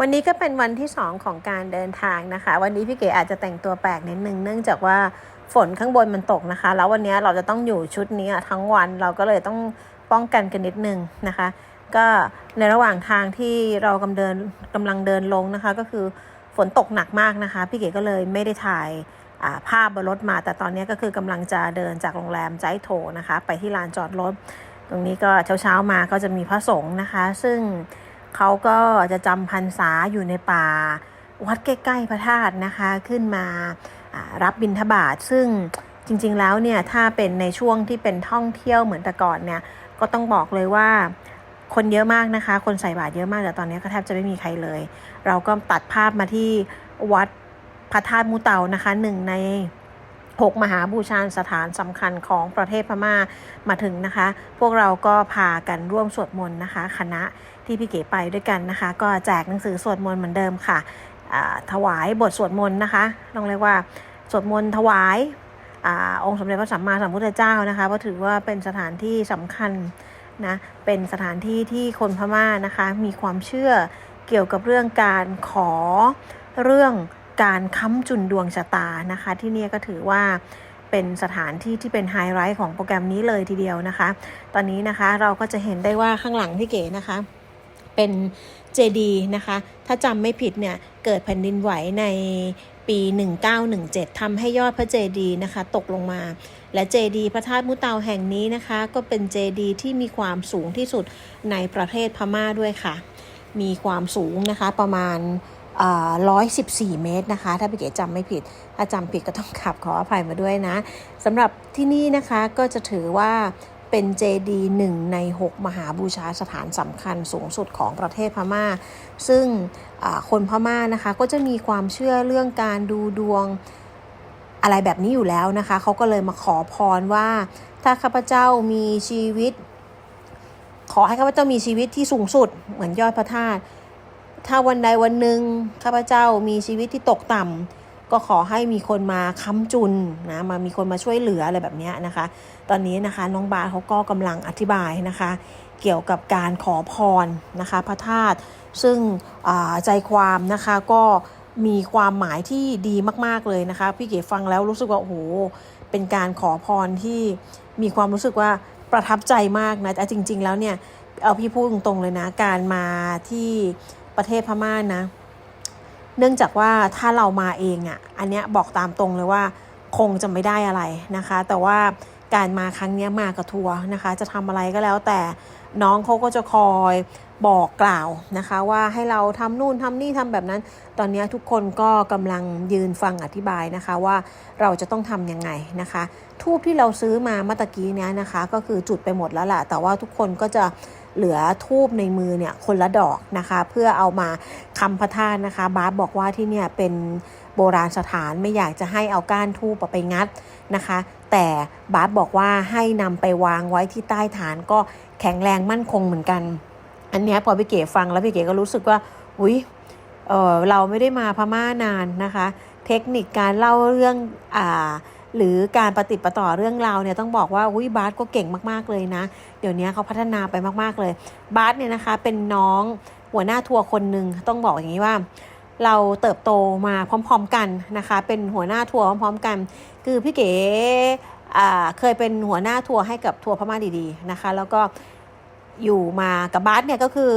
วันนี้ก็เป็นวันที่ 2 ของการเดินทางนะคะ วันนี้พี่เก๋อาจจะแต่งตัวแปลกนิดนึงเนื่องจากว่าฝนข้างบนมันตกนะคะ แล้ววันนี้เราจะต้องอยู่ชุดนี้ทั้งวันเราก็เลยต้องป้องกันกันนิดนึงนะคะ ก็ในระหว่างทางที่เรากำลังเดินกำลังเดินลงนะคะ ก็คือฝนตกหนักมากนะคะ พี่เก๋ก็เลยไม่ได้ถ่ายาภาพบนรถมา แต่ตอนนี้ก็คือกำลังจะเดินจากโรงแรมใจโถนะคะ ไปที่ลานจอดรถ ตรงนี้ก็เช้าๆมาก็จะมีพระสงฆ์นะคะ ซึ่ง เขาก็จะจำพรรษาอยู่ในป่า วัดใกล้ๆพระธาตุนะคะ ขึ้นมาอ่ารับบิณฑบาตซึ่งจริงๆแล้วเนี่ยถ้าเป็นในช่วงที่เป็นท่องเที่ยวเหมือนแต่ก่อนเนี่ยก็ต้องบอกเลยว่าคนเยอะมากนะคะ คนใส่บาตรเยอะมากแต่ตอนนี้ก็แทบจะไม่มีใครเลย เราก็ตัดภาพมาที่วัดพระธาตุมูเตานะคะหนึ่งใน หกมหาบูชาสถานสำคัญของประเทศพม่ามาถึงนะคะ พวกเราก็พากันร่วมสวดมนต์นะคะ คณะที่พี่เก๋ไปด้วยกันนะคะ ก็แจกหนังสือสวดมนต์เหมือนเดิมค่ะ ถวายบทสวดมนต์นะคะต้องเรียกว่าสวดมนต์ถวายอาองค์สมเด็จพระสัมมาสัมพุทธเจ้านะคะเพราะถือว่าเป็นสถานที่สำคัญนะเป็นสถานที่ที่คนพม่านะคะ มีความเชื่อเกี่ยวกับเรื่องการขอเรื่อง การค้ำจุนดวงชะตานะคะ ที่นี่ก็ถือว่าเป็นสถานที่ที่เป็นไฮไลท์ของโปรแกรมนี้เลยทีเดียวนะคะ ตอนนี้นะคะเราก็จะเห็นได้ว่าข้างหลังพี่เก๋นะคะ เป็นเจดีนะคะ ถ้าจำไม่ผิดเนี่ยเกิดแผ่นดินไหวในปี 1917ทำให้ยอดพระเจดีย์นะคะ ตกลงมา และเจดีย์พระธาตุมุเตาแห่งนี้นะคะ ก็เป็นเจดีย์ที่มีความสูงที่สุดในประเทศพม่าด้วยค่ะ มีความสูงนะคะประมาณ ร้อยสิบสี่เมตรนะคะ ถ้าพี่เก๋จำไม่ผิด ถ้าจำผิดก็ต้องขับขออภัยมาด้วยนะสำหรับที่นี่นะคะก็จะถือว่าเป็นเจดีหนึ่งใน 6 มหาบูชาสถานสำคัญสูงสุดของประเทศพม่า ซึ่งคนพม่านะคะก็จะมีความเชื่อเรื่องการดูดวงอะไรแบบนี้อยู่แล้วนะคะ เขาก็เลยมาขอพรว่าถ้าข้าพเจ้ามีชีวิต ขอให้ข้าพเจ้ามีชีวิตที่สูงสุดเหมือนยอดพระธาตุ ถ้าวันใดวันหนึ่งข้าพเจ้ามีชีวิตที่ตกต่ำก็ขอให้มีคนมาค้ำจุนนะมามีคนมาช่วยเหลืออะไรแบบนี้นะคะ ตอนนี้นะคะน้องบาสเขาก็กำลังอธิบายนะคะ เกี่ยวกับการขอพรนะคะพระธาตุซึ่งใจความนะคะก็มีความหมายที่ดีมาก ๆ เลยนะคะ พี่เก๋ฟังแล้วรู้สึกว่าโอ้โหเป็นการขอพรที่มีความรู้สึกว่าประทับใจมากนะแต่จริง ๆ แล้วเนี่ยเอาพี่พูดตรงๆเลยนะ การมาที่ ประเทศพม่านะ เนื่องจากว่าถ้าเรามาเองอะ่ะ อันเนี้ยบอกตามตรงเลยว่าคงจะไม่ได้อะไรนะคะ แต่ว่าการมาครั้งนี้มากับทัวร์นะคะ จะทำอะไรก็แล้วแต่น้องเขาก็จะคอย บอกกล่าวนะคะว่าให้เราทำนู่นทำนี่ทำแบบนั้น ตอนนี้ทุกคนก็กำลังยืนฟังอธิบายนะคะว่าเราจะต้องทำยังไงนะคะ ทูบที่เราซื้อมาเมื่อตะกี้เนี้ยนะคะ ก็คือจุดไปหมดแล้วแหละแต่ว่าทุกคนก็จะเหลือทูบในมือเนี่ยคนละดอกนะคะ เพื่อเอามาคำพระธาตุนะคะ บาสบอกว่าที่เนี่ยเป็นโบราณสถานไม่อยากจะให้เอาก้านทูบไปงัดนะคะ แต่บาสบอกว่าให้นำไปวางไว้ที่ใต้ฐานก็แข็งแรงมั่นคงเหมือนกัน อันนี้พอพี่เก๋ฟังแล้วพี่เก๋ก็รู้สึกว่าอุ้ยเออเราไม่ได้มาพม่านานนะคะ เทคนิคการเล่าเรื่องอ่าหรือการปฏิประต่อเรื่องราวเนี่ยต้องบอกว่าอุ้ยบาสก็เก่งมากๆเลยนะ เดี๋ยวนี้เขาพัฒนาไปมากๆเลย บาสเนี่ยนะคะเป็นน้องหัวหน้าทัวร์คนหนึ่งต้องบอกอย่างนี้ว่า เราเติบโตมาพร้อม ๆกันนะคะ เป็นหัวหน้าทัวร์พร้อม ๆ กัน คือพี่เก๋เคยเป็นหัวหน้าทัวร์ให้กับทัวร์พม่าดีๆนะคะ แล้วก็ อยู่มากับบาสเนี่ยก็คือ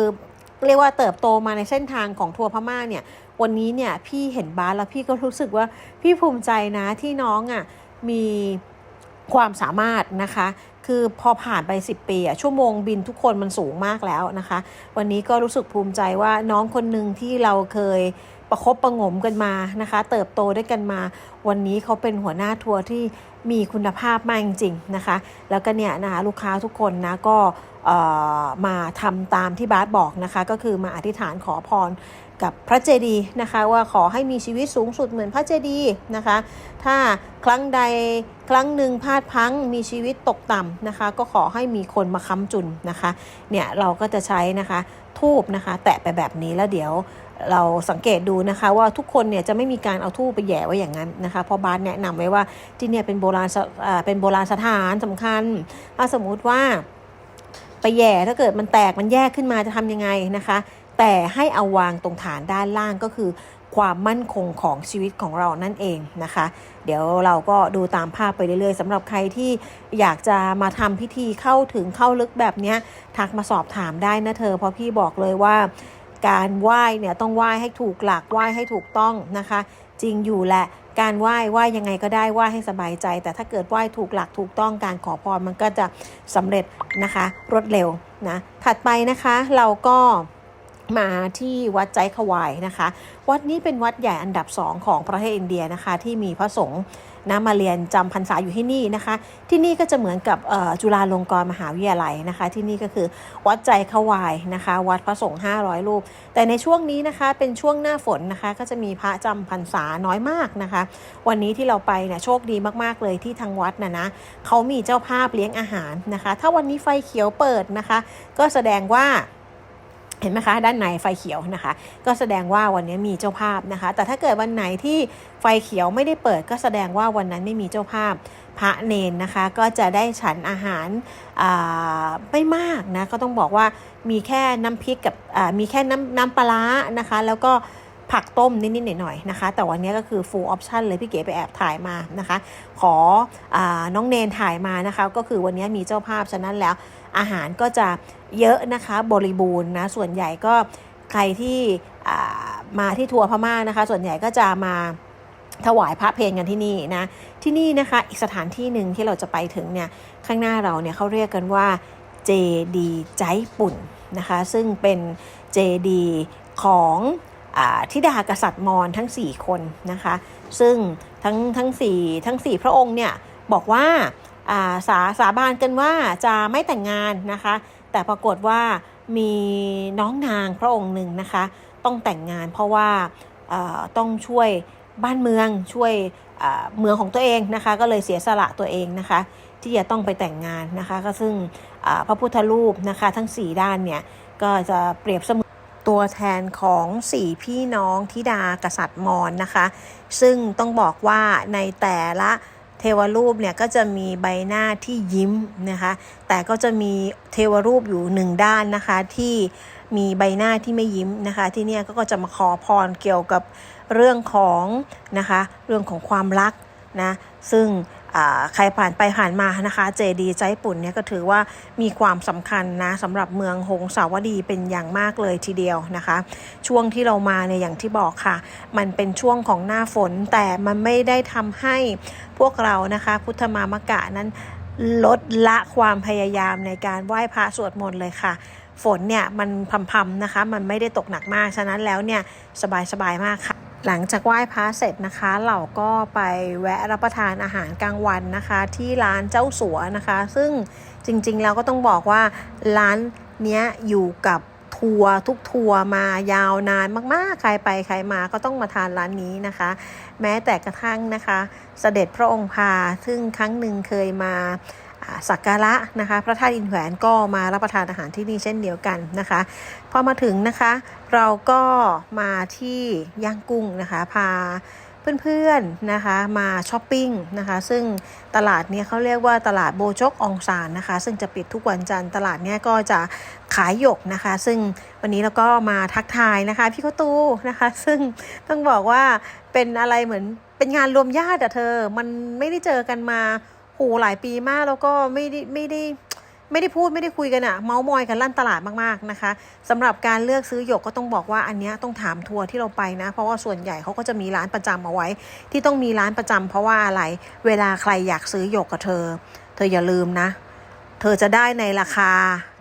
เรียกว่าเติบโตมาในเส้นทางของทัวร์พม่าเนี่ย วันนี้เนี่ยพี่เห็นบาสแล้วพี่ก็รู้สึกว่าพี่ภูมิใจนะที่น้องอะ่ะมีความสามารถนะคะ คือพอผ่านไป 10 ปีอะชั่วโมงบินทุกคนมันสูงมากแล้วนะคะ วันนี้ก็รู้สึกภูมิใจว่าน้องคนหนึ่งที่เราเคย ประคบประงมกันมานะคะ เติบโตด้วยกันมา วันนี้เขาเป็นหัวหน้าทัวร์ที่มีคุณภาพมากจริงๆนะคะ แล้วก็เนี่ยนะคะลูกค้าทุกคนนะก็มาทำตามที่บาสบอกนะคะ ก็คือมาอธิษฐานขอพรกับพระเจดีย์นะคะว่าขอให้มีชีวิตสูงสุดเหมือนพระเจดีย์นะคะ ถ้าครั้งใดครั้งหนึ่งพลาดพังมีชีวิตตกต่ำนะคะ ก็ขอให้มีคนมาค้ำจุนนะคะ เนี่ยเราก็จะใช้นะคะทูบนะคะ แตะไปแบบนี้แล้วเดี๋ยว เราสังเกตดูนะคะ ว่าทุกคนเนี่ยจะไม่มีการเอาทูบไปแย่ไว้อย่างนั้นนะคะเพราะบาสแนะนำไว้ว่าที่เนี่ยเป็นโบราณเป็นโบราณสถานสำคัญถ้าสมมุติว่าไปแย่ถ้าเกิดมันแตกมันแยกขึ้นมาจะทำยังไงนะคะ แต่ให้เอาวางตรงฐานด้านล่างก็คือความมั่นคงของชีวิตของเรานั่นเองนะคะ เดี๋ยวเราก็ดูตามภาพไปเรื่อยๆสำหรับใครที่อยากจะมาทำพิธีเข้าถึงเข้าลึกแบบเนี้ยทักมาสอบถามได้นะเธอ เพราะพี่บอกเลยว่า การไหว้เนี่ยต้องไหว้ให้ถูกหลักไหว้ให้ถูกต้องนะคะ จริงอยู่แหละการไหว้ไหว้ยังไงก็ได้ไหว้ให้สบายใจ แต่ถ้าเกิดไหว้ถูกหลักถูกต้องการขอพรมันก็จะสำเร็จนะคะ รวดเร็วนะถัดไปนะคะเราก็มาที่วัดใจขวายนะคะ วัดนี้เป็นวัดใหญ่อันดับสองของประเทศอินเดียนะคะ ที่มีพระสงฆ์ นะมาเรียนจำพรรษาอยู่ที่นี่นะคะ ที่นี่ก็จะเหมือนกับจุฬาลงกรณ์มหาวิทยาลัยนะคะ ที่นี่ก็คือวัดใจขวายนะคะ วัดพระสงฆ์500 รูป แต่ในช่วงนี้นะคะเป็นช่วงหน้าฝนนะคะ ก็จะมีพระจำพรรษาน้อยมากนะคะ วันนี้ที่เราไปเนี่ยโชคดีมากๆเลยที่ทางวัดนะนะเขามีเจ้าภาพเลี้ยงอาหารนะคะ ถ้าวันนี้ไฟเขียวเปิดนะคะ ก็แสดงว่า เห็นไหมคะ ด้านในไฟเขียวนะคะ ก็แสดงว่าวันนี้มีเจ้าภาพนะคะ แต่ถ้าเกิดวันไหนที่ไฟเขียวไม่ได้เปิด ก็แสดงว่าวันนั้นไม่มีเจ้าภาพพระเนนนะคะ ก็จะได้ฉันอาหารไม่มากนะก็ต้องบอกว่ามีแค่น้ำพริกกับมีแค่น้ำน้ำปลาร้านะคะ แล้วก็ผักต้มนิด ๆ หน่อย ๆ นะคะ แต่วันนี้ก็คือ full option เลย พี่เก๋ไปแอบถ่ายมานะคะ ขออาน้องเนนถ่ายมานะคะ ก็คือวันนี้มีเจ้าภาพฉะนั้นแล้วอาหารก็จะ เยอะนะคะบริบูรณ์นะส่วนใหญ่ก็ใครที่มาที่ทัวร์พม่านะคะ ส่วนใหญ่ก็จะมาถวายพระเพลงกันที่นี่นะที่นี่นะคะอีกสถานที่หนึ่งที่เราจะไปถึงเนี่ยข้างหน้าเราเนี่ยเขาเรียกกันว่าเจดีใจปุ่นนะคะซึ่งเป็นเจดีของอาทิดากษัตริย์มอญทั้ง 4 คนนะคะซึ่งทั้งทั้งสี่ทั้งสี่พระองค์เนี่ยบอกว่าอ่าสาสาบานกันว่าจะไม่แต่งงานนะคะ แต่ปรากฏว่ามีน้องนางพระองค์หนึ่งนะคะ ต้องแต่งงานเพราะว่าต้องช่วยบ้านเมืองช่วยเมืองของตัวเองนะคะ ก็เลยเสียสละตัวเองนะคะ ที่จะต้องไปแต่งงานนะคะ ก็ซึ่งพระพุทธรูปนะคะ ทั้ง 4 ด้านเนี่ย ก็จะเปรียบเสมือนตัวแทนของสี่พี่น้องธิดากษัตริย์มอญนะคะ ซึ่งต้องบอกว่าในแต่ละ เทวรูปเนี่ยก็จะมีใบหน้าที่ยิ้มนะคะ แต่ก็จะมีเทวรูปอยู่หนึ่งด้านนะคะที่มีใบหน้าที่ไม่ยิ้มนะคะ ที่เนี่ยก็จะมาขอพรเกี่ยวกับเรื่องของนะคะ เรื่องของความรักนะ ซึ่ง ใครผ่านไปผ่านมานะคะ เจดีใจปุ่นเนี่ยก็ถือว่ามีความสำคัญนะสำหรับเมืองหงสาวดีเป็นอย่างมากเลยทีเดียวนะคะ ช่วงที่เรามาเนี่ยอย่างที่บอกค่ะ มันเป็นช่วงของหน้าฝนแต่มันไม่ได้ทำให้พวกเรานะคะ พุทธมามกะนั้นลดละความพยายามในการไหว้พระสวดมนต์เลยค่ะ ฝนเนี่ยมันพำๆนะคะ มันไม่ได้ตกหนักมาก ฉะนั้นแล้วเนี่ยสบายๆมากค่ะ หลังจากไหว้พระเสร็จนะคะ เราก็ไปแวะรับประทานอาหารกลางวันนะคะ ที่ร้านเจ้าสัวนะคะ ซึ่งจริงๆแล้วก็ต้องบอกว่าร้านเนี้ยอยู่กับทัวร์ทุกทัวร์มายาวนานมากๆ ใครไปใครมาก็ต้องมาทานร้านนี้นะคะ แม้แต่กระทั่งนะคะ เสด็จพระองค์พาซึ่งครั้งหนึ่งเคยมาอ่า สักการะนะคะ พระธาตุอินแขวนก็มารับประทานอาหารที่นี่เช่นเดียวกันนะคะ พอมาถึงนะคะ เราก็มาที่ย่างกุ้งนะคะพาเพื่อนๆนะคะมาช้อปปิ้งนะคะ ซึ่งตลาดนี้เขาเรียกว่าตลาดโบจกองซานนะคะ ซึ่งจะปิดทุกวันจันทร์ตลาดนี้ก็จะขายหยกนะคะ ซึ่งวันนี้เราก็มาทักทายนะคะ พี่ข้าวตูนะคะ ซึ่งต้องบอกว่าเป็นอะไรเหมือนเป็นงานรวมญาติอะเธอ มันไม่ได้เจอกันมา โหหลายปีมากแล้วก็ไม่ได้ไม่ได้ไม่ได้พูดไม่ได้คุยกันอะเมาส์มอยกันลั่นตลาดมากๆนะคะสำหรับการเลือกซื้อหยกก็ต้องบอกว่าอันนี้ต้องถามทัวร์ที่เราไปนะ เพราะว่าส่วนใหญ่เขาก็จะมีร้านประจำเอาไว้ ที่ต้องมีร้านประจำเพราะว่าอะไรเวลาใครอยากซื้อหยกกับเธอ เธออย่าลืมนะ เธอจะได้ในราคา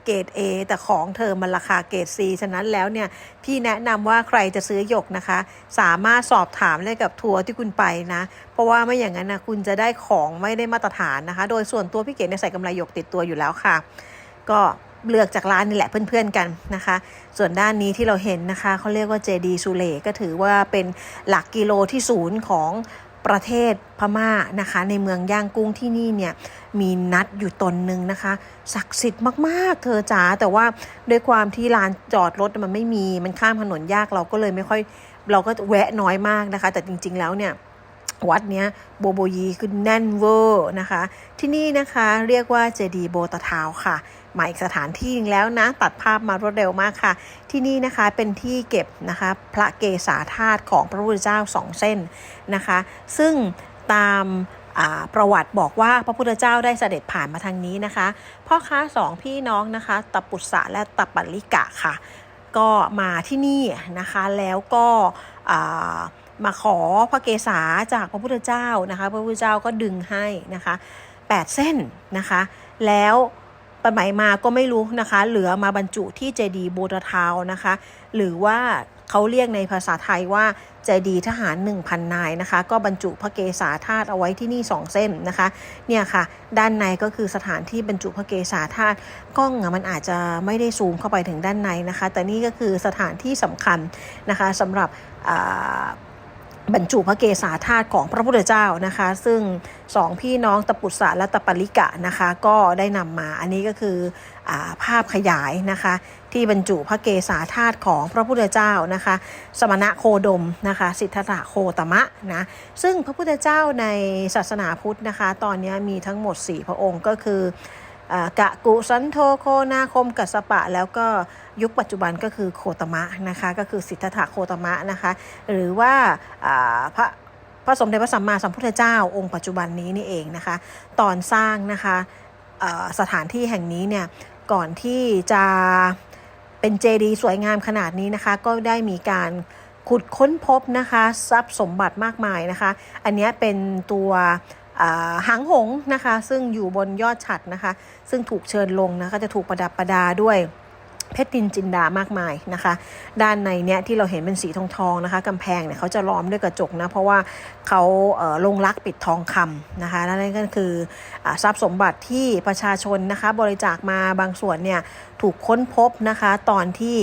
เกรด A แต่ของเธอมันราคาเกรด C ฉะนั้นแล้วเนี่ยพี่แนะนำว่าใครจะซื้อหยกนะคะ สามารถสอบถามเลยกับทัวร์ที่คุณไปนะ เพราะว่าไม่อย่างนั้นนะคุณจะได้ของไม่ได้มาตรฐานนะคะ โดยส่วนตัวพี่เก๋เนี่ยใส่กำไรหยกติดตัวอยู่แล้วค่ะ ก็เลือกจากร้านนี่แหละเพื่อนๆกันนะคะ ส่วนด้านนี้ที่เราเห็นนะคะเขาเรียกว่าเจดีซูเลก็ถือว่าเป็นหลักกิโลที่ศูนย์ของ ประเทศพม่านะคะ ในเมืองย่างกุ้งที่นี่เนี่ยมีนัดอยู่ตนหนึ่งนะคะศักดิ์สิทธิ์มากๆ เธอจ๋าแต่ว่าด้วยความที่ลานจอดรถมันไม่มีมันข้ามถนนยากเราก็เลยไม่ค่อย เราก็แวะน้อยมากนะคะ แต่จริง ๆ แล้วเนี่ยวัดเนี้ยโบโบยีคือแน่นเวอร์นะคะ ที่นี่นะคะเรียกว่าเจดีโบตะเท้าค่ะ มาอีกสถานที่หนึงแล้วนะ ตัดภาพมารวดเร็วมากค่ะ ที่นี่นะคะเป็นที่เก็บนะคะพระเกศาธาตุของพระพุทธเจ้าสองเส้นนะคะ ซึ่งตามประวัติบอกว่าพระพุทธเจ้าได้เสด็จผ่านมาทางนี้นะคะ พ่อค้าสองพี่น้องนะคะตปุษะและตปัลลิกะค่ะ ก็มาที่นี่นะคะแล้วก็มาขอพระเกศาจากพระพุทธเจ้านะคะ พระพุทธเจ้าก็ดึงให้นะคะ 8 เส้นนะคะ แล้ว ไปไหมมาก็ไม่รู้นะคะ เหลือมาบรรจุที่เจดีย์บูรทาวนะคะ หรือว่าเขาเรียกในภาษาไทยว่าเจดีย์ทหาร 1,000 นายนะคะ ก็บรรจุพระเกศาธาตุเอาไว้ที่นี่ 2 เส้นนะคะ เนี่ยค่ะ ด้านในก็คือสถานที่บรรจุพระเกศาธาตุกล้องอะมันอาจจะไม่ได้ซูมเข้าไปถึงด้านในนะคะ แต่นี่ก็คือสถานที่สำคัญนะคะสำหรับ บรรจุพระเกศาธาตุของพระพุทธเจ้านะคะ ซึ่งสองพี่น้องตปุษะและตปริกะนะคะ ก็ได้นำมาอันนี้ก็คืออภาพขยายนะคะ ที่บรรจุพระเกศาธาตุของพระพุทธเจ้านะคะ สมณะโคดมนะคะ สิทธัตถะโคตมะนะซึ่งพระพุทธเจ้าในศาสนาพุทธนะคะ ตอนนี้มีทั้งหมด 4 พระองค์ก็คืออกะกุสันโธโคนาคมกัสสปะแล้วก็ ยุคปัจจุบันก็คือโคตมะนะคะก็คือสิทธัตถะโคตมะนะคะหรือว่าพระพระสมเด็จพระสัมมาสัมพุทธเจ้าองค์ปัจจุบันนี้นี่เองนะคะ ตอนสร้างนะคะสถานที่แห่งนี้เนี่ยก่อนที่จะเป็นเจดีย์สวยงามขนาดนี้นะคะ ก็ได้มีการขุดค้นพบนะคะทรัพย์สมบัติมากมายนะคะ อันนี้เป็นตัวหางหงนะคะ ซึ่งอยู่บนยอดฉัดนะคะ ซึ่งถูกเชิญลงนะคะจะถูกประดับประดาด้วย เพชรดินจินดามากมายนะคะ ด้านในเนี้ยที่เราเห็นเป็นสีทองทองนะคะกำแพงเนี่ยเขาจะล้อมด้วยกระจกนะเพราะว่าเขาเอ่อลงรักปิดทองคำนะคะและนั่นก็คืออทรัพย์สมบัติที่ประชาชนนะคะบริจาคมาบางส่วนเนี่ยถูกค้นพบนะคะ ตอนที่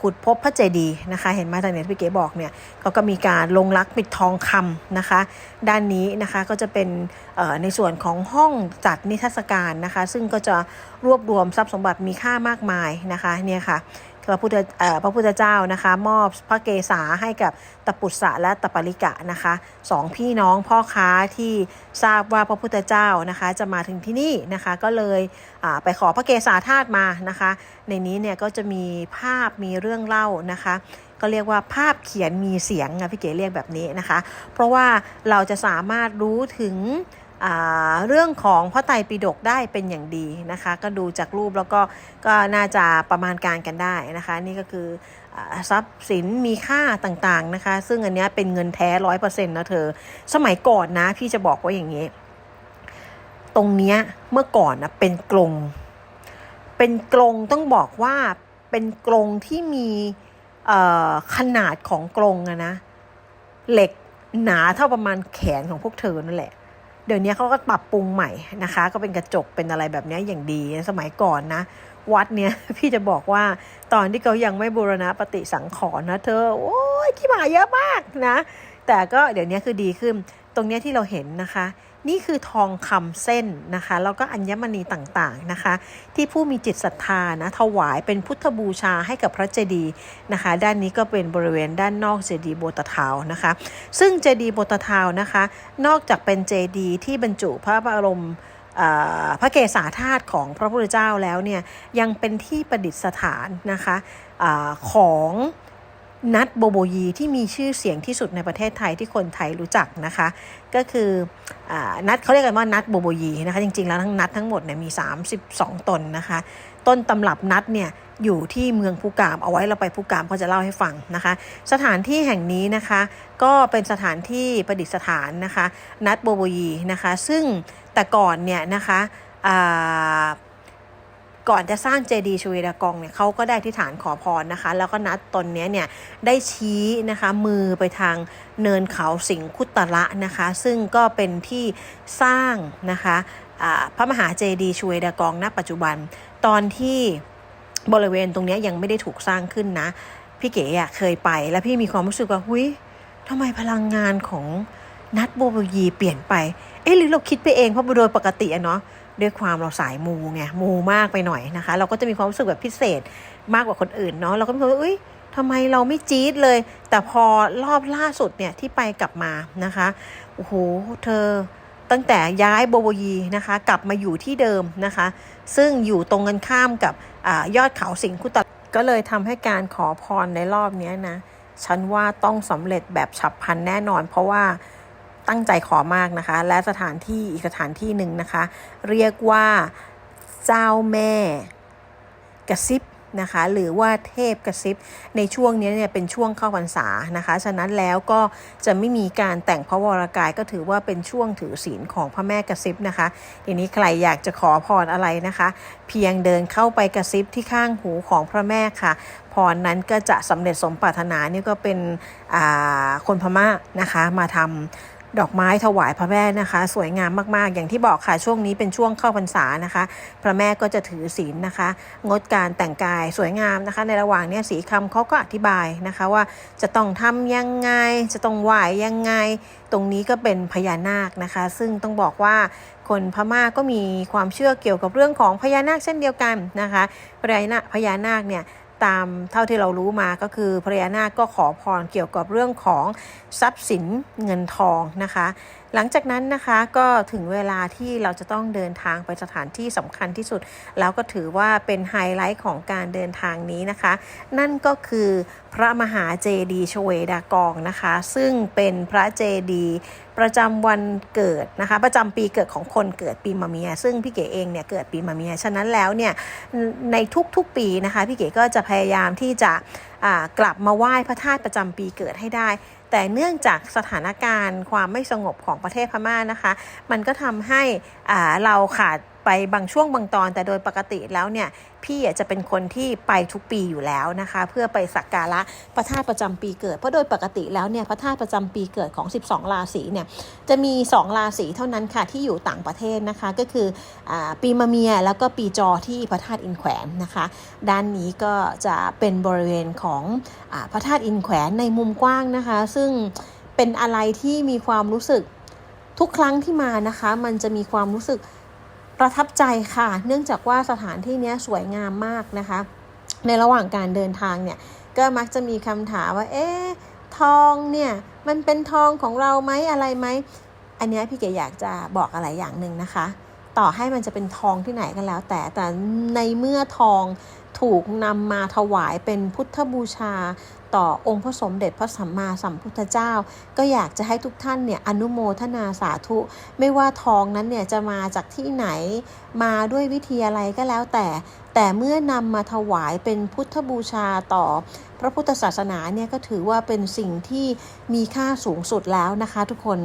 ขุดพบพระเจดีย์นะคะ เห็นไหมทางเน็ตพี่เก๋บอกเนี่ยเขาก็มีการลงรักปิดทองคำนะคะ ด้านนี้นะคะก็จะเป็นในส่วนของห้องจัดนิทรรศการนะคะ ซึ่งก็จะรวบรวมทรัพย์สมบัติมีค่ามากมายนะคะเนี่ยค่ะ พระพุทธเอ่อพระพุทธเจ้านะคะ มอบพระเกศาให้กับตปุษะและตปริกะนะคะสองพี่น้องพ่อค้าที่ทราบว่าพระพุทธเจ้านะคะ จะมาถึงที่นี่นะคะก็เลยไปขอพระเกศาธาตุมานะคะ ในนี้เนี่ยก็จะมีภาพมีเรื่องเล่านะคะก็เรียกว่าภาพเขียนมีเสียงนะพี่เก๋เรียกแบบนี้นะคะ เพราะว่าเราจะสามารถรู้ถึง เรื่องของพระไตรปิฎกได้เป็นอย่างดีนะคะ ก็ดูจากรูปแล้วก็ก็น่าจะประมาณการกันได้นะคะ นี่ก็คืออทรัพย์สินมีค่าต่างๆนะคะ ซึ่งอันนี้เป็นเงินแท้ร้อยเปอร์เซ็นต์นะเธอ สมัยก่อนนะพี่จะบอกว่าอย่างนี้ ตรงเนี้ยเมื่อก่อนนะเป็นกรงเป็นกรงต้องบอกว่าเป็นกรงที่มีขนาดของกรงอะนะ เหล็กหนาเท่าประมาณแขนของพวกเธอนั่นแหละ เดี๋ยวนี้เขาก็ปรับปรุงใหม่นะคะ ก็เป็นกระจกเป็นอะไรแบบนี้อย่างดีสมัยก่อนนะ วัดเนี้ยพี่จะบอกว่าตอนที่เขายังไม่บูรณะปฏิสังขรณ์นะเธอโอ้ยขี้หมาเยอะมากนะ แต่ก็เดี๋ยวนี้คือดีขึ้น ตรงเนี้ยที่เราเห็นนะคะ นี่คือทองคำเส้นนะคะแล้วก็อัญมณีต่างๆนะคะ ที่ผู้มีจิตศรัทธานะถวายเป็นพุทธบูชาให้กับพระเจดีย์นะคะ ด้านนี้ก็เป็นบริเวณด้านนอกเจดีย์โบตเทาวนะคะ ซึ่งเจดีย์โบตเทาวนะคะ นอกจากเป็นเจดีย์ที่บรรจุพระบรมพระเกศาธาตุของพระพุทธเจ้าแล้วเนี่ยยังเป็นที่ประดิษฐานนะคะอของ นัดโบโบยีที่มีชื่อเสียงที่สุดในประเทศไทยที่คนไทยรู้จักนะคะ ก็คืออนัดเขาเรียกกันว่านัดโบโบยีนะคะจริงๆแล้วทั้งนัดทั้งหมดเนี่ยมี 32 ตนนะคะ ต้นตำรับนัดเนี่ยอยู่ที่เมืองภูกามเอาไว้เราไปภูกามเขาจะเล่าให้ฟังนะคะ สถานที่แห่งนี้นะคะ ก็เป็นสถานที่ประดิษฐานนะคะ นัดโบโบยีนะคะ ซึ่งแต่ก่อนเนี่ยนะคะ ก่อนจะสร้างเจดีย์ชเวดากองเนี่ยเขาก็ได้ที่ฐานขอพรนะคะ แล้วก็นัดตนนี้เนี่ยได้ชี้นะคะมือไปทางเนินเขาสิงคุตระนะคะ ซึ่งก็เป็นที่สร้างนะคะพระมหาเจดีย์ชเวดากองณ ปัจจุบัน ตอนที่บริเวณตรงนี้ยังไม่ได้ถูกสร้างขึ้นนะ พี่เก๋เคยไปแล้วพี่มีความรู้สึกว่าหุยทำไมพลังงานของนัดโบโบยีเปลี่ยนไป เอ๊ะหรือเราคิดไปเองเพราะโดยปกติอะเนาะ ด้วยความเราสายมูไงมูมากไปหน่อยนะคะ เราก็จะมีความรู้สึกแบบพิเศษมากกว่าคนอื่นเนาะเราก็มีความรู้สึกว่าเอ้ยทำไมเราไม่จี๊ดเลย แต่พอรอบล่าสุดเนี่ยที่ไปกลับมานะคะโอ้โหเธอตั้งแต่ย้ายโบโบยีนะคะ กลับมาอยู่ที่เดิมนะคะ ซึ่งอยู่ตรงกันข้ามกับอยอดเขาสิงคุตะก็เลยทำให้การขอพรในรอบนี้นะฉันว่าต้องสำเร็จแบบฉับพลันแน่นอน เพราะว่า ตั้งใจขอมากนะคะ และสถานที่อีกสถานที่หนึ่งนะคะ เรียกว่าเจ้าแม่กระซิบนะคะหรือว่าเทพกระซิบในช่วงนี้เนี่ยเป็นช่วงเข้าพรรษานะคะ ฉะนั้นแล้วก็จะไม่มีการแต่งพระวรากายก็ถือว่าเป็นช่วงถือศีลของพระแม่กระซิบนะคะทีนี้ใครอยากจะขอพรอะไรนะคะ เพียงเดินเข้าไปกระซิบที่ข้างหูของพระแม่ค่ะพรนั้นก็จะสำเร็จสมปรารถนานี่ก็เป็นคนพม่านะคะมาทำ ดอกไม้ถวายพระแม่นะคะ สวยงามมากๆ อย่างที่บอกค่ะช่วงนี้เป็นช่วงเข้าพรรษานะคะ พระแม่ก็จะถือศีลนะคะ งดการแต่งกายสวยงามนะคะ ในระหว่างเนี้ยสีคำเขาก็อธิบายนะคะว่าจะต้องทำยังไง จะต้องไหวยังไง ตรงนี้ก็เป็นพญานาคนะคะ ซึ่งต้องบอกว่าคนพม่าก็มีความเชื่อเกี่ยวกับเรื่องของพญานาคเช่นเดียวกันนะคะพญานาคพญานาคเนี่ย ตามเท่าที่เรารู้มาก็คือพญานาคก็ขอพรเกี่ยวกับเรื่องของทรัพย์สินเงินทองนะคะ หลังจากนั้นนะคะก็ถึงเวลาที่เราจะต้องเดินทางไปสถานที่สำคัญที่สุด แล้วก็ถือว่าเป็นไฮไลท์ของการเดินทางนี้นะคะ นั่นก็คือพระมหาเจดีย์ชเวดากองนะคะ ซึ่งเป็นพระเจดีย์ประจำวันเกิดนะคะ ประจำปีเกิดของคนเกิดปีมะเมีย ซึ่งพี่เก๋เองเนี่ยเกิดปีมะเมีย ฉะนั้นแล้วเนี่ยในทุกๆปีนะคะพี่เก๋ก็จะพยายามที่จะกลับมาไหว้พระธาตุประจำปีเกิดให้ได้ แต่เนื่องจากสถานการณ์ความไม่สงบของประเทศพม่านะคะ มันก็ทำให้เราขาดไปบางช่วงบางตอนแต่โดยปกติแล้วเนี่ยพี่จะเป็นคนที่ไปทุกปีอยู่แล้วนะคะ เพื่อไปสักการะพระธาตุประจำปีเกิด เพราะโดยปกติแล้วเนี่ยพระธาตุประจำปีเกิดของ 12 ราศีเนี่ยจะมี 2 ราศีเท่านั้นค่ะที่อยู่ต่างประเทศนะคะ ก็คืออปีมะเมียแล้วก็ปีจอที่พระธาตุอินแขวนนะคะ ด้านนี้ก็จะเป็นบริเวณของอพระธาตุอินแขวนในมุมกว้างนะคะ ซึ่งเป็นอะไรที่มีความรู้สึกทุกครั้งที่มานะคะ มันจะมีความรู้สึก ประทับใจค่ะ เนื่องจากว่าสถานที่นี้สวยงามมากนะคะ ในระหว่างการเดินทางเนี่ย ก็มักจะมีคำถามว่า เอ๊ะ ทองเนี่ย มันเป็นทองของเราไหมอะไรไหม อันนี้พี่เก๋อยากจะบอกอะไรอย่างหนึ่งนะคะ ต่อให้มันจะเป็นทองที่ไหนก็แล้ว แต่แต่ในเมื่อทอง ถูกนำมาถวายเป็นพุทธบูชา ต่อองค์พระสมเด็จพระสัมมาสัมพุทธเจ้า ก็อยากจะให้ทุกท่านเนี่ยอนุโมทนาสาธุ ไม่ว่าทองนั้นเนี่ยจะมาจากที่ไหนมาด้วยวิธีอะไรก็แล้วแต่ แต่เมื่อนำมาถวายเป็นพุทธบูชาต่อพระพุทธศาสนาเนี่ยก็ถือว่าเป็นสิ่งที่มีค่าสูงสุดแล้วนะคะทุกคน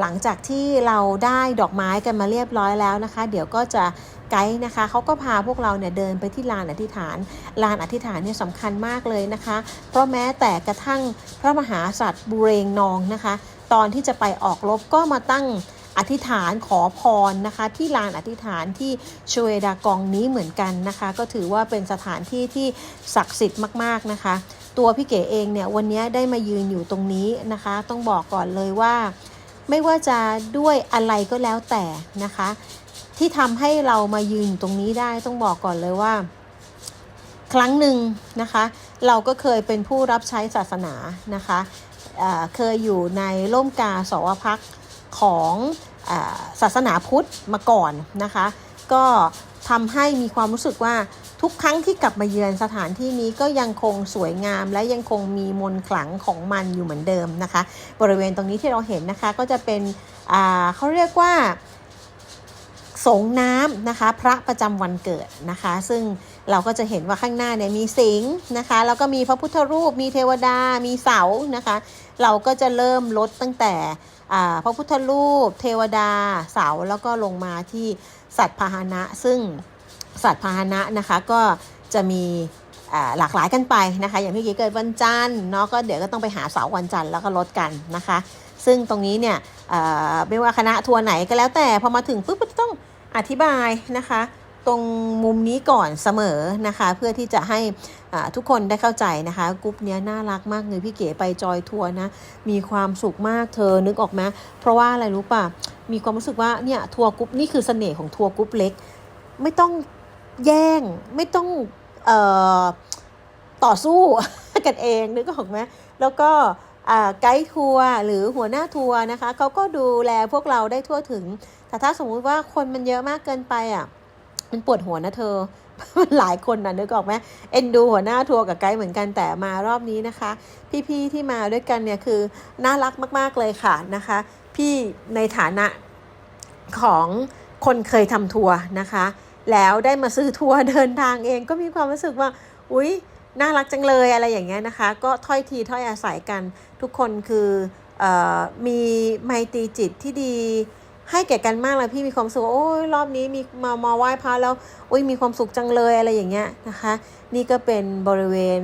หลังจากที่เราได้ดอกไม้กันมาเรียบร้อยแล้วนะคะ เดี๋ยวก็จะไกด์นะคะเขาก็พาพวกเราเนี่ยเดินไปที่ลานอธิษฐาน ลานอธิษฐานเนี่ยสำคัญมากเลยนะคะ เพราะแม้แต่กระทั่งพระมหาสัตว์บุเรงนองนะคะ ตอนที่จะไปออกรบก็มาตั้งอธิษฐานขอพรนะคะ ที่ลานอธิษฐานที่ชเวดากองนี้เหมือนกันนะคะ ก็ถือว่าเป็นสถานที่ที่ศักดิ์สิทธิ์มาก ๆนะคะ ตัวพี่เก๋เองเนี่ยวันนี้ได้มายืนอยู่ตรงนี้นะคะ ต้องบอกก่อนเลยว่า ไม่ว่าจะด้วยอะไรก็แล้วแต่นะคะ ที่ทำให้เรามายืนอยู่ตรงนี้ได้ต้องบอกก่อนเลยว่า ครั้งหนึ่งนะคะ เราก็เคยเป็นผู้รับใช้ศาสนานะคะเเคยอยู่ในร่มกาสวพักของศาสนาพุทธมาก่อนนะคะ ก็ ทำให้มีความรู้สึกว่าทุกครั้งที่กลับมาเยือนสถานที่นี้ก็ยังคงสวยงาม และยังคงมีมนขลังของมันอยู่เหมือนเดิมนะคะ บริเวณตรงนี้ที่เราเห็นนะคะก็จะเป็นอ่าเขาเรียกว่าสงน้ำนะคะ พระประจำวันเกิดนะคะ ซึ่งเราก็จะเห็นว่าข้างหน้าเนี่ยมีสิงห์นะคะ แล้วก็มีพระพุทธรูป มีเทวดา มีเสานะคะ เราก็จะเริ่มลดตั้งแต่อ่าพระพุทธรูป เทวดาเสาแล้วก็ลงมาที่ สัตว์พาหนะซึ่งสัตว์พาหนะนะคะก็จะมีหลากหลายกันไปนะคะ อย่างพี่เก๋เกิดวันจันทร์เนาะก็เดี๋ยวก็ต้องไปหาเสาวันจันทร์แล้วก็ลดกันนะคะ ซึ่งตรงนี้เนี่ยไม่ว่าคณะทัวร์ไหนก็แล้วแต่พอมาถึงปุ๊บก็ต้องอธิบายนะคะ ตรงมุมนี้ก่อนเสมอนะคะ เพื่อที่จะให้ทุกคนได้เข้าใจนะคะกรุ๊ปนี้น่ารักมากเลยพี่เก๋ไปจอยทัวร์นะ มีความสุขมากเธอนึกออกไหมเพราะว่าอะไรรู้ป่ะ มีความรู้สึกว่าเนี่ยทัวร์กรุ๊ปนี่คือเสน่ห์ของทัวร์กรุ๊ปเล็ก ไม่ต้องแย่งไม่ต้องออต่อสู้กันเองนึกออกไหมแล้วก็ไกด์ทัวร์หรือหัวหน้าทัวร์นะคะเขาก็ดูแลพวกเราได้ทั่วถึง แต่ถ้าสมมุติว่าคนมันเยอะมากเกินไปอะ มันปวดหัวนะเธอมันหลายคนนะนึกออกไหมเอ็นดูหัวหน้าทัวร์กับไกด์เหมือนกันแต่มารอบนี้นะคะ พี่ๆที่มาด้วยกันเนี่ยคือน่ารักมากๆเลยค่ะนะคะ พี่ในฐานะของคนเคยทำทัวร์นะคะ แล้วได้มาซื้อทัวร์เดินทางเองก็มีความรู้สึกว่า อุ๊ยน่ารักจังเลยอะไรอย่างเงี้ยนะคะ ก็ถ้อยทีถ้อยอาศัยกันทุกคนคือออมีไมตรีจิตที่ดี ให้แก่กันมากเลยพี่มีความสุขว่าโอ้ยรอบนี้มีมามาไหว้พระแล้วอุ้ยมีความสุขจังเลยอะไรอย่างเงี้ยนะคะ นี่ก็เป็นบริเวณ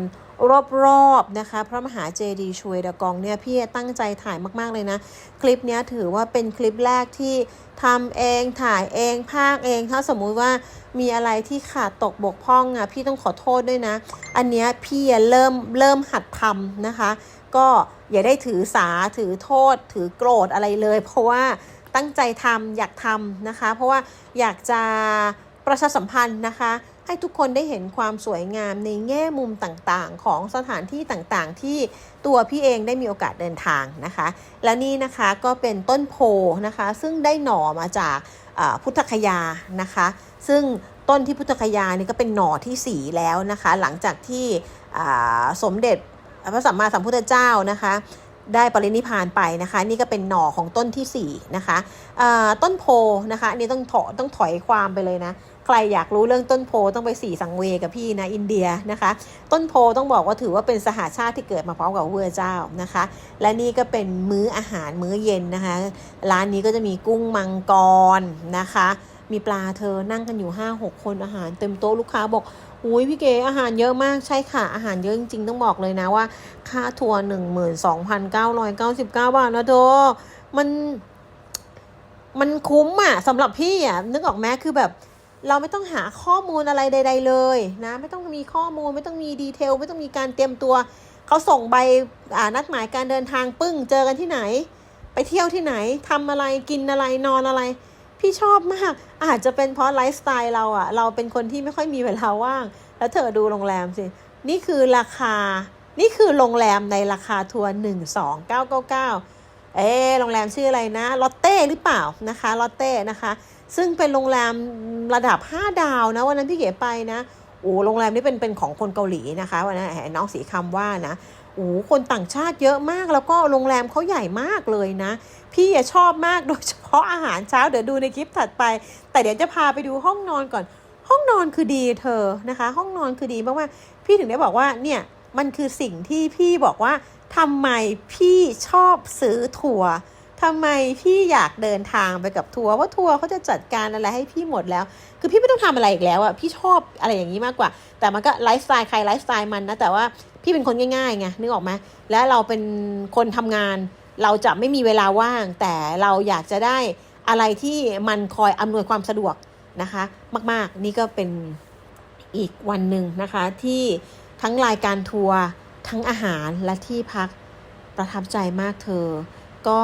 รอบๆนะคะ พระมหาเจดีย์ชวยดากองเนี่ยพี่ตั้งใจถ่ายมากๆเลยนะ คลิปนี้ถือว่าเป็นคลิปแรกที่ทำเองถ่ายเองภาคเอง ถ้าสมมุติว่ามีอะไรที่ขาดตกบกพร่องอะพี่ต้องขอโทษด้วยนะ อันเนี้ยพี่อะเริ่มเริ่มหัดทำนะคะ ก็อย่าได้ถือสาถือโทษ ถือโกรธอะไรเลย เพราะว่า ตั้งใจทำอยากทำนะคะ เพราะว่าอยากจะประชาสัมพันธ์นะคะ ให้ทุกคนได้เห็นความสวยงามในแง่มุมต่างๆ ของสถานที่ต่างๆ ที่ตัวพี่เองได้มีโอกาสเดินทางนะคะ และนี่นะคะก็เป็นต้นโพนะคะ ซึ่งได้หน่อมาจากพุทธคยานะคะ ซึ่งต้นที่พุทธคยานี่ก็เป็นหน่อที่สีแล้วนะคะ หลังจากที่สมเด็จพระสัมมาสัมพุทธเจ้านะคะ ได้ปรินิพานไปนะคะ นี่ก็เป็นหน่อของต้นที่4นะคะต้นโพนะคะนนี้ต้องถอต้องถอยความไปเลยนะใครอยากรู้เรื่องต้นโพต้องไปสี่สังเวยกับพี่นะอินเดียนะคะ ต้นโพต้องบอกว่าถือว่าเป็นสหาชาติที่เกิดมาพร้อมกับพระพุทธเจ้านะคะ และนี่ก็เป็นมื้ออาหารมื้อเย็นนะคะ ร้านนี้ก็จะมีกุ้งมังกรนะคะ มีปลาเธอนั่งกันอยู่ 5-6 คนอาหารเต็มโต๊ะลูกค้าบอก อุ้ยพี่เก๋อาหารเยอะมากใช่ค่ะ อาหารเยอะจริงๆ ต้องบอกเลยนะว่า ค่าทัวร์12,999บเก้าบาทนะเธอมัน มันคุ้มอะสำหรับพี่อะนึกออกไหมคือแบบ เราไม่ต้องหาข้อมูลอะไรใด ๆ เลยนะ ไม่ต้องมีข้อมูล ไม่ต้องมีดีเทล ไม่ต้องมีการเตรียมตัวเขาส่งใบอ่านัดหมายการเดินทางปึ้งเจอกันที่ไหน ไปเที่ยวที่ไหนทำอะไรกินอะไรนอนอะไร พี่ชอบมาก อาจจะเป็นเพราะไลฟ์สไตล์เราอะเราเป็นคนที่ไม่ค่อยมีเวลาว่าง แล้วเธอดูโรงแรมสิ นี่คือราคา นี่คือโรงแรมในราคาทัวร์หนึ่งสองเก้าเก้าเก้าเอ๊โรงแรมชื่ออะไรนะ ลอตเต้หรือเปล่านะคะ ลอตเต้นะคะ ซึ่งเป็นโรงแรมระดับ 5 ดาวนะ วันนั้นพี่เก๋ไปนะ โอ้โรงแรมนี้เป็นเป็นของคนเกาหลีนะคะวันนั้นน้องสีคำว่านะโอ้คนต่างชาติเยอะมากแล้วก็โรงแรมเขาใหญ่มากเลยนะ พี่อะชอบมากโดยเฉพาะอาหารเช้าเดี๋ยวดูในคลิปถัดไป แต่เดี๋ยวจะพาไปดูห้องนอนก่อน ห้องนอนคือดีเธอนะคะ ห้องนอนคือดีมากๆพี่ถึงได้บอกว่าเนี่ยมันคือสิ่งที่พี่บอกว่าทำไมพี่ชอบซื้อทัวร์ทำไมพี่อยากเดินทางไปกับทัวร์ว่าทัวร์เขาจะจัดการอะไรให้พี่หมดแล้ว คือพี่ไม่ต้องทำอะไรอีกแล้วอะพี่ชอบอะไรอย่างนี้มากกว่า แต่มันก็ไลฟ์สไตล์ใครไลฟ์สไตล์มันนะแต่ว่าพี่เป็นคนง่ายๆไงนึกออกไหมและเราเป็นคนทำงาน เราจะไม่มีเวลาว่าง แต่เราอยากจะได้อะไรที่มันคอยอำนวยความสะดวกนะคะ มากๆ นี่ก็เป็นอีกวันหนึ่งนะคะ ที่ทั้งรายการทัวร์ทั้งอาหารและที่พักประทับใจมากเธอ ก็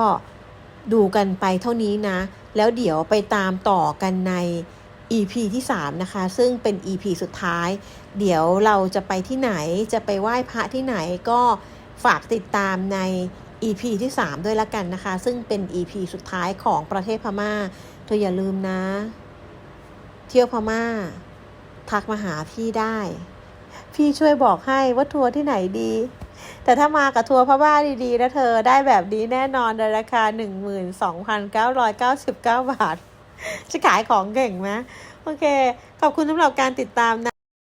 ดูกันไปเท่านี้นะ แล้วเดี๋ยวไปตามต่อกันใน EP ที่ 3 นะคะ ซึ่งเป็น EP สุดท้าย เดี๋ยวเราจะไปที่ไหนจะไปไหว้พระที่ไหนก็ฝากติดตามใน EP ที่ 3 ด้วยละกันนะคะ ซึ่งเป็น EP สุดท้ายของประเทศพม่า เธออย่าลืมนะ เที่ยวพม่า ทักมาหาพี่ได้ พี่ช่วยบอกให้ว่าทัวร์ที่ไหนดี แต่ถ้ามากับทัวร์พม่าดีๆนะเธอได้แบบนี้แน่นอนในราคา 12,999 บาท จะขายของเก่งไหมโอเค ขอบคุณสำหรับการติดตามนะ